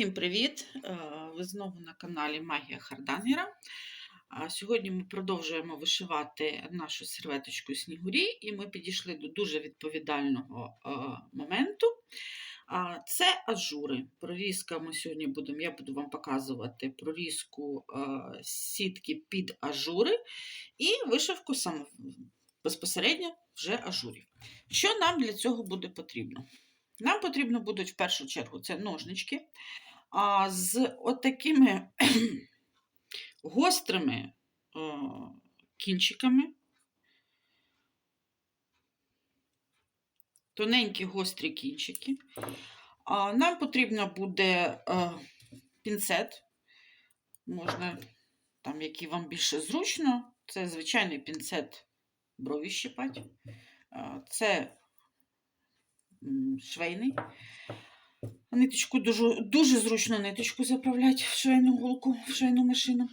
Всім привіт! Е, Ви знову на каналі Магія Хардангера. Сьогодні ми продовжуємо вишивати нашу серветочку Снігурі, і ми підійшли до дуже відповідального е, моменту. Це ажури. Прорізка ми сьогодні будемо, я буду вам показувати прорізку е, сітки під ажури і вишивку сам, безпосередньо вже ажурів. Що нам для цього буде потрібно? Нам потрібно будуть в першу чергу це ножнички а, з отакими гострими о, кінчиками. Тоненькі гострі кінчики. Нам потрібно буде е, пінцет, можна, там, який вам більше зручно. Це звичайний пінцет брові щипать. А, Це швейний. Ниточку дуже, дуже зручно ниточку заправляти в швейну голку, в швейну машину.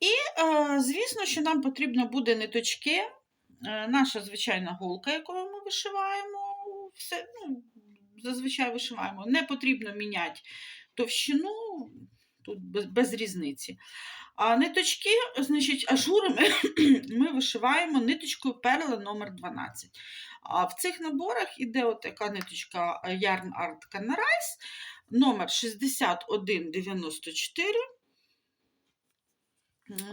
І, е, звісно, що нам потрібно буде ниточки. Е, наша звичайна голка, якою ми вишиваємо, все, ну, зазвичай вишиваємо. Не потрібно міняти товщину, тут без, без різниці. А ниточки, значить, ажурами ми вишиваємо ниточкою перла номер 12. А в цих наборах іде от така ниточка Yarn Art Canarize, номер 6194.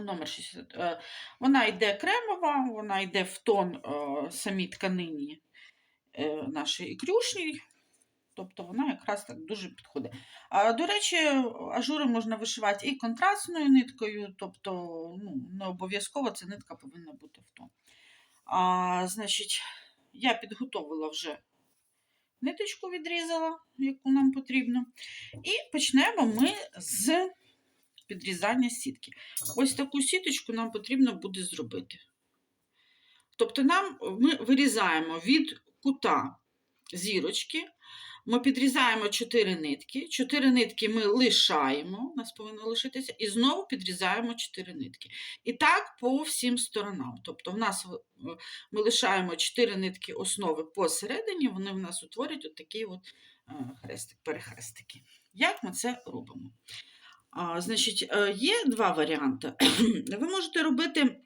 Номер 60. е, Вона йде кремова, вона йде в тон е, самій тканині е, нашої ікрюшній. Тобто вона якраз так дуже підходить. А, До речі, ажури можна вишивати і контрастною ниткою, тобто ну, не обов'язково ця нитка повинна бути в тон. А, Значить, я підготовила вже ниточку, відрізала, яку нам потрібно. І почнемо ми з підрізання сітки. Ось таку сіточку нам потрібно буде зробити. Тобто, нам ми вирізаємо від кута зірочки. Ми підрізаємо 4 нитки. 4 нитки ми лишаємо, у нас повинно лишитися, і знову підрізаємо 4 нитки. І так по всім сторонам. Тобто, в нас ми лишаємо 4 нитки основи посередині, вони в нас утворюють от такі от хрестик, перехрестики. Як ми це робимо? А, Значить, е, є два варіанти. Ви можете робити,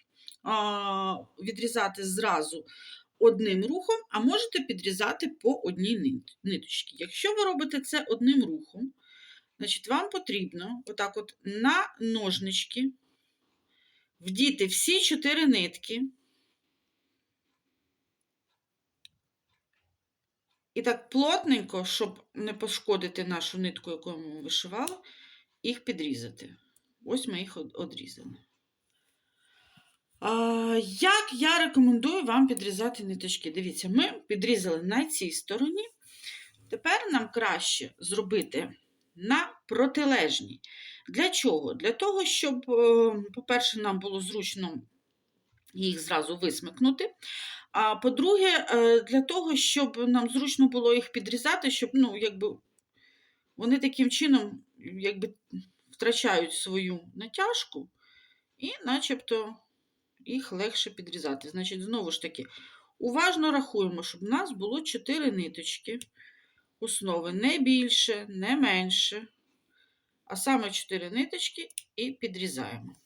відрізати зразу одним рухом, а можете підрізати по одній ниточці. Якщо ви робите це одним рухом, значить вам потрібно отак от на ножнички вдіти всі чотири нитки. І так плотненько, щоб не пошкодити нашу нитку, яку ми вишивали, їх підрізати. Ось ми їх одрізали. Як я рекомендую вам підрізати ниточки? Дивіться, ми підрізали на цій стороні. Тепер нам краще зробити на протилежній. Для чого? Для того, щоб, е, по-перше, нам було зручно їх зразу висмикнути. А по-друге, е, для того, щоб нам зручно було їх підрізати, щоб ну, якби, вони таким чином якби, втрачають свою натяжку і начебто їх легше підрізати. Значить, знову ж таки, уважно рахуємо, щоб у нас було 4 ниточки основи, не більше, не менше. А саме 4 ниточки і підрізаємо.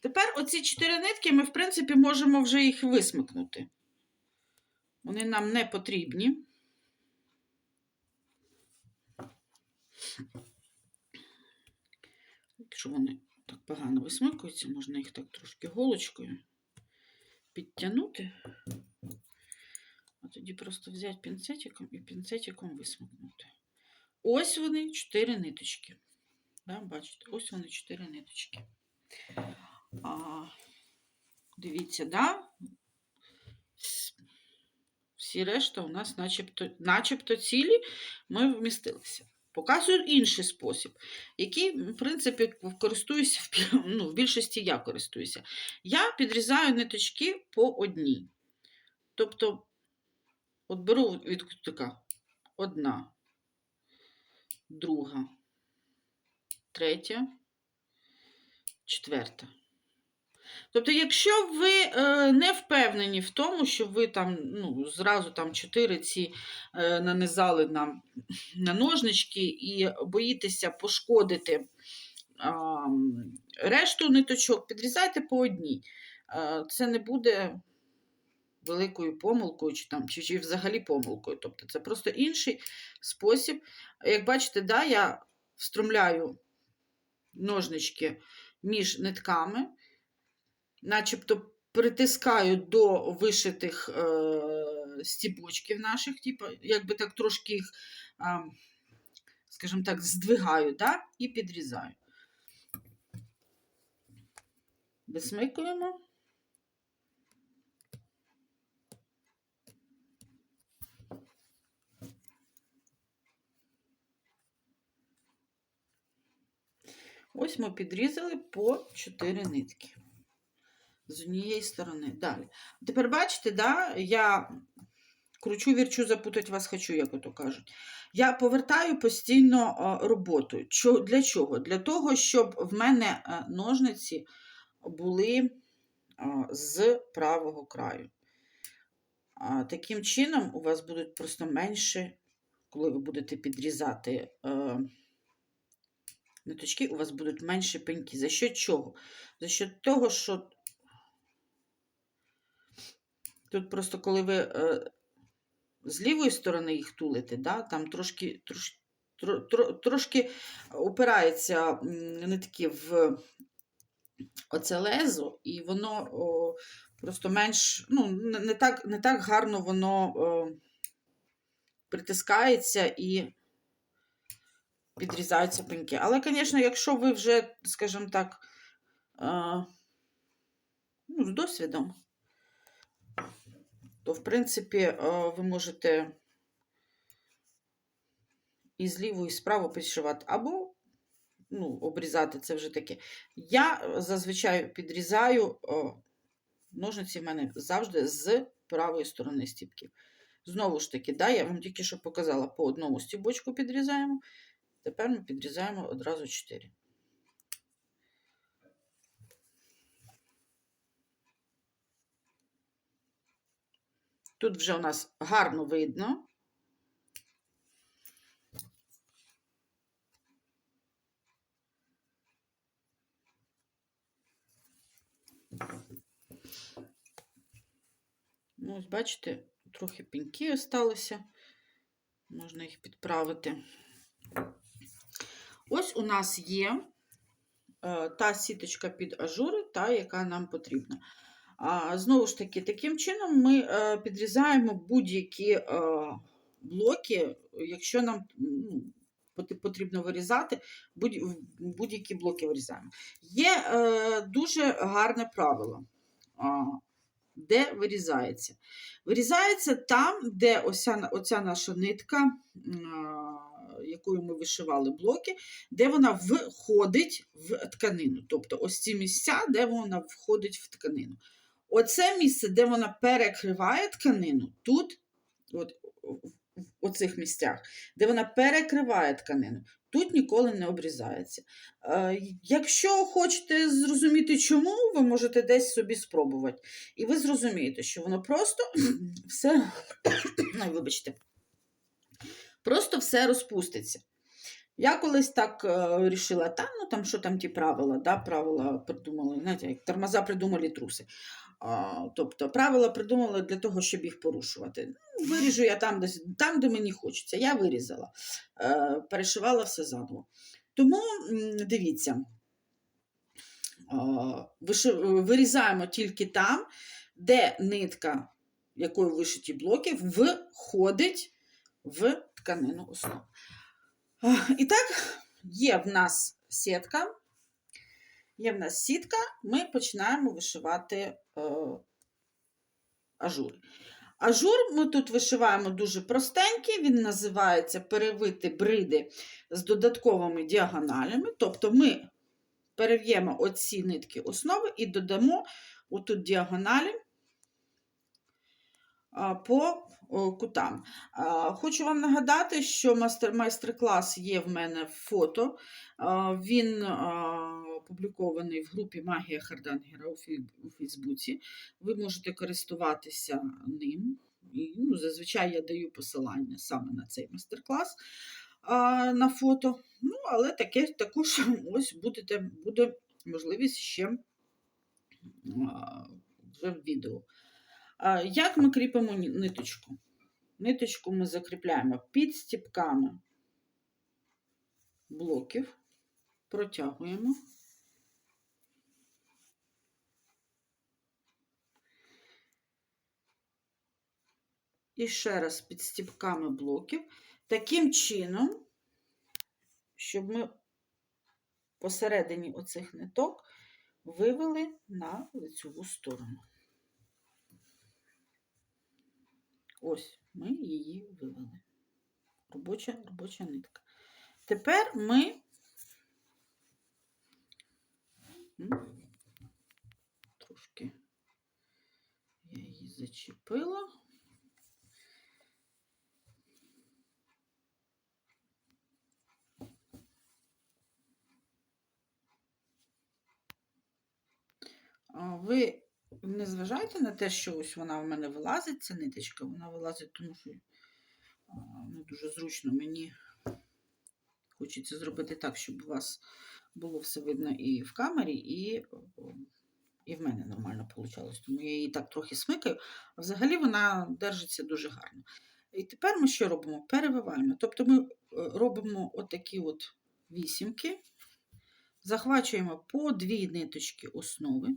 Тепер оці 4 нитки ми, в принципі, можемо вже їх висмикнути. Вони нам не потрібні. Якщо вони так погано висмикуються, можна їх так трошки голочкою підтягнути, а тоді просто взяти пінцетиком і пінцетиком висмикнути. Ось вони чотири ниточки. Да, Бачите, ось вони чотири ниточки. А, Дивіться, да? Всі решта у нас начебто, начебто цілі ми вмістилися. Показую інший спосіб, який, в принципі, користуюся ну, в більшості я користуюся. Я підрізаю ниточки по одній. Тобто, от беру від кутика одна, друга, третя, четверта. Тобто, якщо ви е, не впевнені в тому, що ви там ну, зразу там чотири ці е, нанизали на, на ножнички і боїтеся пошкодити решту ниточок, підрізайте по одній. Е, це не буде великою помилкою, чи, там, чи, чи взагалі помилкою. Тобто це просто інший спосіб. Як бачите, да, я встромляю ножнички між нитками, начебто притискаю до вишитих е, стібочків наших, типу, якби так трошки їх, а, скажімо так, здвигаю да, і підрізаю. Висмикуємо. Ось ми підрізали по 4 нитки з однієї сторони. Далі. Тепер бачите, да, я кручу, вірчу, запутать вас хочу, як ото кажуть. Я повертаю постійно роботу. Для чого? Для того, щоб в мене ножниці були з правого краю. Таким чином, у вас будуть просто менше, коли ви будете підрізати ниточки, у вас будуть менше пеньки. За що чого? За що того, що тут просто коли ви е, з лівої сторони їх тулите, да, там трошки, трош, тро, тро, трошки опирається нитки в оце лезо, і воно о, просто менш, ну, не, так, не так гарно воно о, притискається і підрізаються пеньки. Але, звісно, якщо ви вже, скажімо так, е, ну, з досвідом, то, в принципі, е, ви можете і зліво, і справа підшивати, або ну, обрізати це вже таке. Я зазвичай підрізаю е, ножниці в мене завжди з правої сторони стіпків. Знову ж таки, да, я вам тільки що показала, по одному стібочку підрізаємо. Тепер ми підрізаємо одразу 4. Тут вже у нас гарно видно. Ну, ось бачите, трохи пеньки осталося. Можна їх підправити. Ось у нас є е, та сіточка під ажури, та, яка нам потрібна. Знову ж таки, таким чином ми е, підрізаємо будь-які е, блоки, якщо нам ну, потрібно вирізати, будь-які блоки вирізаємо. Є е, дуже гарне правило, де вирізається. Вирізається там, де ося, оця наша нитка, якою ми вишивали блоки, де вона входить в тканину. Тобто ось ці місця, де вона входить в тканину. Оце місце, де вона перекриває тканину, тут, от, в оцих місцях, де вона перекриває тканину, тут ніколи не обрізається. Е, Якщо хочете зрозуміти, чому, ви можете десь собі спробувати. І ви зрозумієте, що воно просто все, Ой, вибачте, просто все розпуститься. Я колись так е, вирішила, та, ну там що там ті правила, да, правила придумали, знаєте, як тормоза придумали труси. Тобто правила придумали для того, щоб їх порушувати. Ну, виріжу я там, десь, там, де мені хочеться. Я вирізала, е, перешивала все заново. Тому дивіться, вирізаємо тільки там, де нитка, якою вишиті блоки, входить в тканину основи. А, І так, є в нас сітка. Є в нас сітка, ми починаємо вишивати е, ажур. Ажур ми тут вишиваємо дуже простенький, він називається перевити бриди з додатковими діагоналями. Тобто ми перев'ємо оці нитки основи і додамо отут діагоналі по кутам. Хочу вам нагадати, що майстер-клас є в мене в фото. Він опублікований в групі Магія Хардангера у Фейсбуці. Ви можете користуватися ним. І, ну, зазвичай я даю посилання саме на цей майстер-клас на фото. Ну, але таке також ось будете, буде можливість ще вже в відео. Як ми кріпимо ниточку? Ниточку ми закріпляємо під стіпками блоків, протягуємо. І ще раз під стіпками блоків. Таким чином, щоб ми посередині оцих ниток вивели на лицеву сторону. Ось ми її вивели. Робоча, робоча нитка. Тепер ми трошки я її зачепила. Ви не зважайте на те, що ось вона в мене вилазить, ця ниточка, вона вилазить, тому що не дуже зручно мені хочеться зробити так, щоб у вас було все видно і в камері, і, і в мене нормально вийшло. Тому я її так трохи смикаю, а взагалі вона держиться дуже гарно. І тепер ми що робимо? Перевиваємо. Тобто ми е, робимо отакі от вісімки, захвачуємо по дві ниточки основи.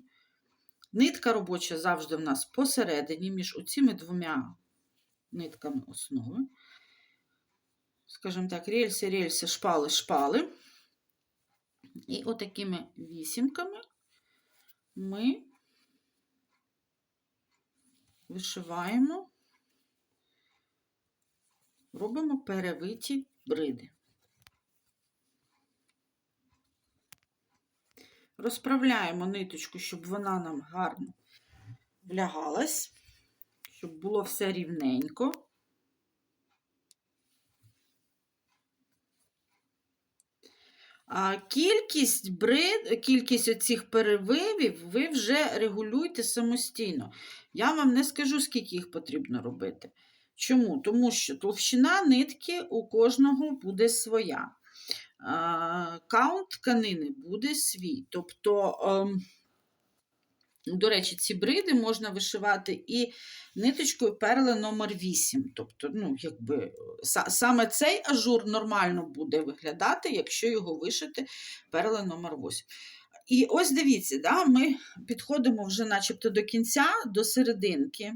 Нитка робоча завжди в нас посередині між оціми двома нитками основи. Скажімо так, рельси, рельси, шпали, шпали. І отакими вісімками ми вишиваємо, робимо перевиті бриди. Розправляємо ниточку, щоб вона нам гарно влягалась, щоб було все рівненько. А кількість брид, кількість оцих перевивів ви вже регулюєте самостійно. Я вам не скажу, скільки їх потрібно робити. Чому? Тому що товщина нитки у кожного буде своя. А, Каунт тканини буде свій. Тобто, ем, до речі, ці бриди можна вишивати і ниточкою перли номер 8. Тобто, ну, якби, саме цей ажур нормально буде виглядати, якщо його вишити перли номер 8. І ось дивіться, да, ми підходимо вже начебто до кінця, до серединки.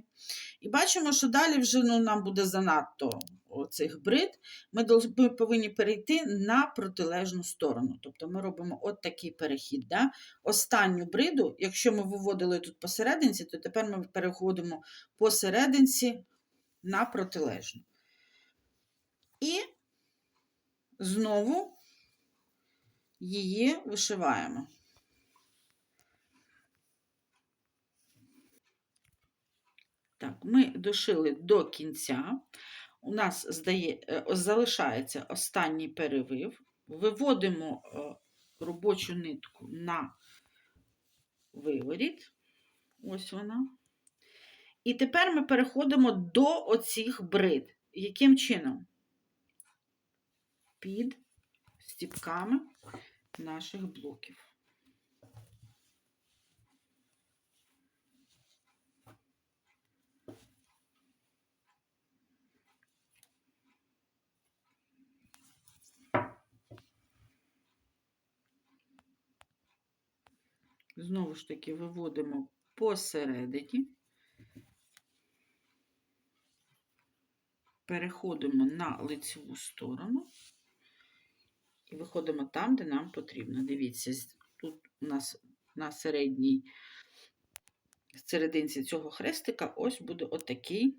І бачимо, що далі вже ну, нам буде занадто оцих брид. Ми, повинні перейти на протилежну сторону. Тобто ми робимо от такий перехід. Да? Останню бриду, якщо ми виводили тут посерединці, то тепер ми переходимо посерединці на протилежну. І знову її вишиваємо. Так, ми дошили до кінця. У нас здає, е, залишається останній перевив. Виводимо е, робочу нитку на виворіт. Ось вона. І тепер ми переходимо до оцих брид. Яким чином? Під стіпками наших блоків. Знову ж таки, виводимо посередині, переходимо на лицеву сторону і виходимо там, де нам потрібно. Дивіться, тут у нас на середній серединці цього хрестика ось буде отакий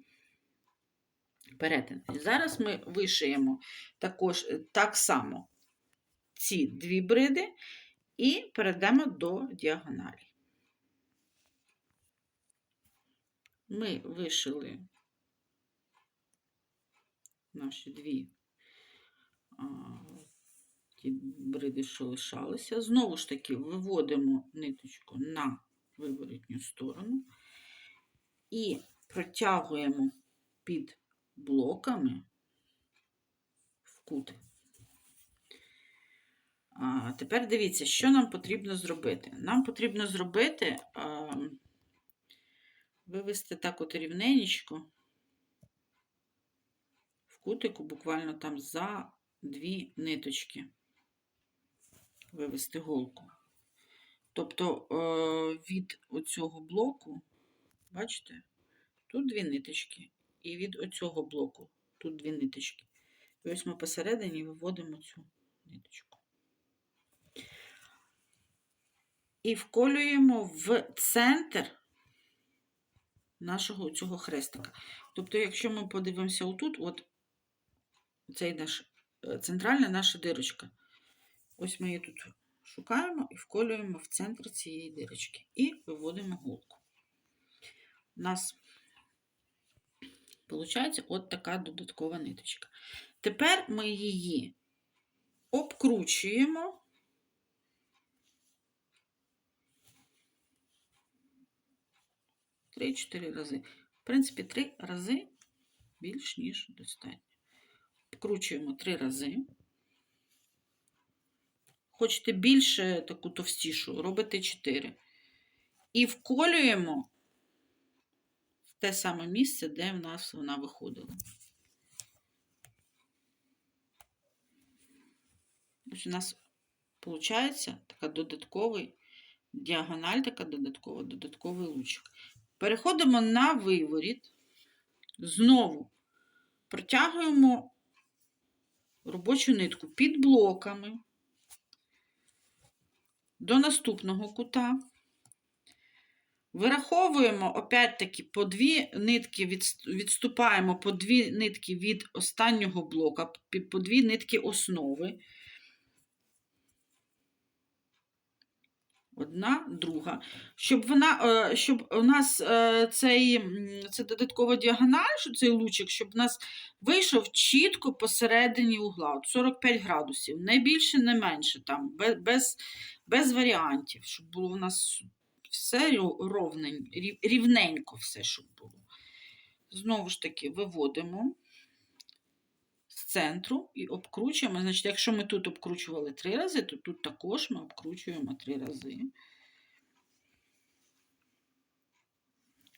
перетин. Зараз ми вишиємо також так само ці дві бриди і перейдемо до діагоналі. Ми вишили наші дві а, ті бриди, що лишалися. Знову ж таки, виводимо ниточку на виворотню сторону і протягуємо під блоками в кут. Тепер дивіться, що нам потрібно зробити. Нам потрібно зробити, а, вивести так от рівненечко в кутику, буквально там за дві ниточки. Вивести голку. Тобто е, від оцього блоку, бачите, тут дві ниточки, і від оцього блоку тут дві ниточки. І ось ми посередині виводимо цю ниточку. І вколюємо в центр нашого цього хрестика. Тобто, якщо ми подивимося отут, от цей наш е, центральна наша дирочка. Ось ми її тут шукаємо і вколюємо в центр цієї дирочки. І виводимо голку. У нас виходить от така додаткова ниточка. Тепер ми її обкручуємо. Три-чотири рази. В принципі, три рази більш ніж достатньо. Вкручуємо три рази. Хочете більше таку товстішу, робите 4. І вколюємо в те саме місце, де в нас вона виходила. Ось у нас виходить така додатковий діагональ, така додаткова, додатковий лучик. Переходимо на виворіт. Знову протягуємо робочу нитку під блоками до наступного кута. Вираховуємо, опять-таки, по дві нитки відступаємо по дві нитки від останнього блока, по дві нитки основи. Одна, друга. Щоб вона, е, щоб у нас е, цей, це додаткова діагональ, що цей лучик, щоб у нас вийшов чітко посередині угла, от 45 градусів, не більше, не менше, там, без, без варіантів, щоб було у нас все ровнень, рівненько все, щоб було. Знову ж таки, виводимо центру і обкручуємо. Значить, якщо ми тут обкручували три рази, то тут також ми обкручуємо три рази.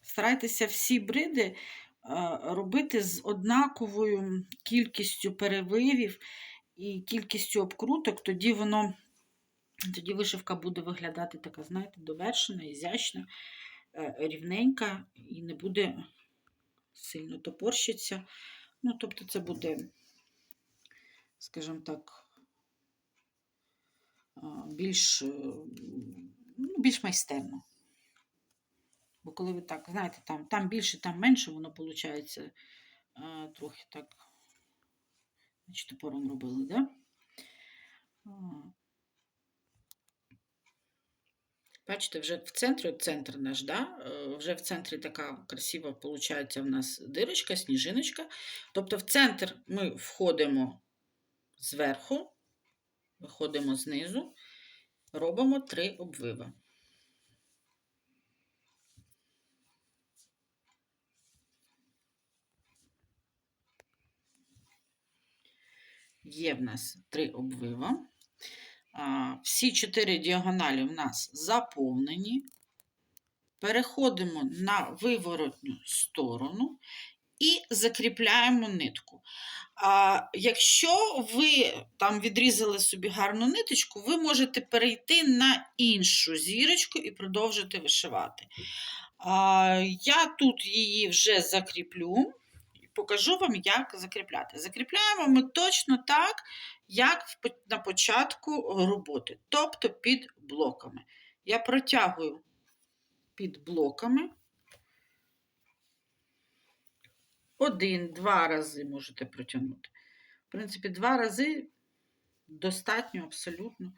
Старайтеся всі бриди робити з однаковою кількістю перевивів і кількістю обкруток, тоді воно, тоді вишивка буде виглядати така, знаєте, довершена, ізящна, е, рівненька і не буде сильно топорщитися. Ну, тобто, це буде скажімо так, більш, е, ну, більш майстерно. Бо коли ви так, знаєте, там там більше, там менше, воно виходить трохи так, значить, топором робили, да? Бачите, вже в центрі, центр наш, да? Е, вже в центрі така красива, виходить, в нас дирочка, сніжиночка. Тобто в центр ми входимо зверху, виходимо знизу, робимо три обвива. Є в нас три обвива. Всі чотири діагоналі в нас заповнені. Переходимо на виворотню сторону і закріпляємо нитку. А, Якщо ви там відрізали собі гарну ниточку, ви можете перейти на іншу зірочку і продовжити вишивати. А, Я тут її вже закріплю і покажу вам, як закріпляти. Закріпляємо ми точно так, як на початку роботи, тобто під блоками. Я протягую під блоками. Один-два рази можете протягнути. В принципі, два рази достатньо абсолютно.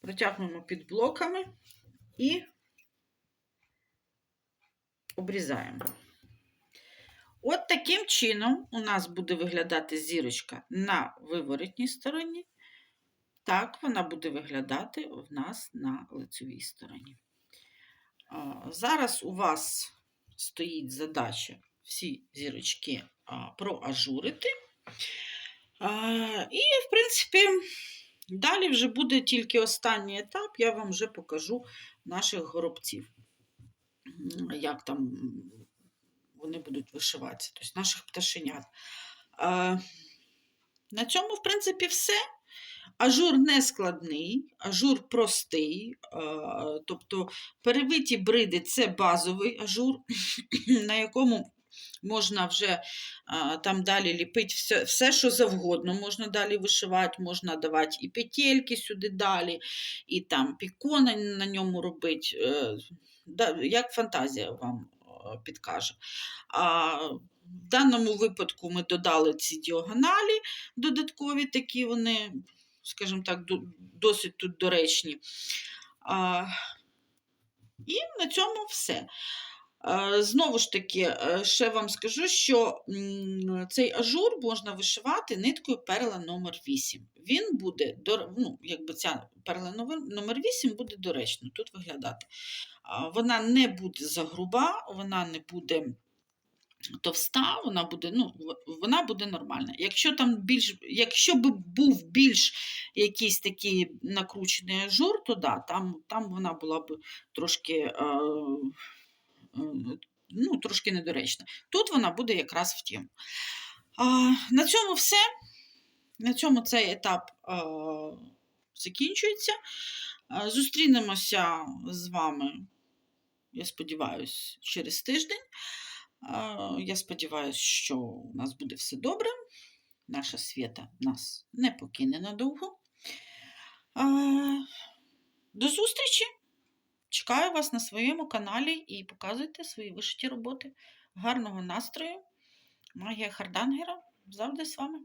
Протягнемо під блоками і обрізаємо. От таким чином у нас буде виглядати зірочка на виворотній стороні. Так вона буде виглядати в нас на лицевій стороні. Зараз у вас стоїть задача всі зірочки проажурити. І, в принципі, далі вже буде тільки останній етап, я вам вже покажу наших горобців. Як там вони будуть вишиватися, тобто наших пташенят. На цьому, в принципі, все. Ажур не складний, ажур простий, тобто перевиті бриди це базовий ажур, на якому можна вже а, там далі ліпити все, все, що завгодно. Можна далі вишивати, можна давати і петельки сюди далі, і там пікони на ньому робити. е, Як фантазія вам е, підкаже. А в даному випадку ми додали ці діагоналі додаткові, такі вони, скажімо так, досить тут доречні. А, і на цьому все. Е, Знову ж таки, е, ще вам скажу, що цей ажур можна вишивати ниткою перла номер 8. Він буде, ну, якби ця перла номер- номер 8 буде доречно тут виглядати. Вона не буде загруба, вона не буде товста, вона буде, ну, вона буде нормальна. Якщо там більш, якщо б був більш якийсь такий накручений ажур, то да, там, там вона була б трошки, е, ну, трошки недоречна. Тут вона буде якраз в. А, на цьому все. На цьому цей етап е, закінчується. Е, Зустрінемося з вами, я сподіваюся, через тиждень. Е, Я сподіваюся, що у нас буде все добре. Наша свята нас не покине надовго. До зустрічі! Чекаю вас на своєму каналі і показуйте свої вишиті роботи. Гарного настрою! Магія Хардангера завжди з вами.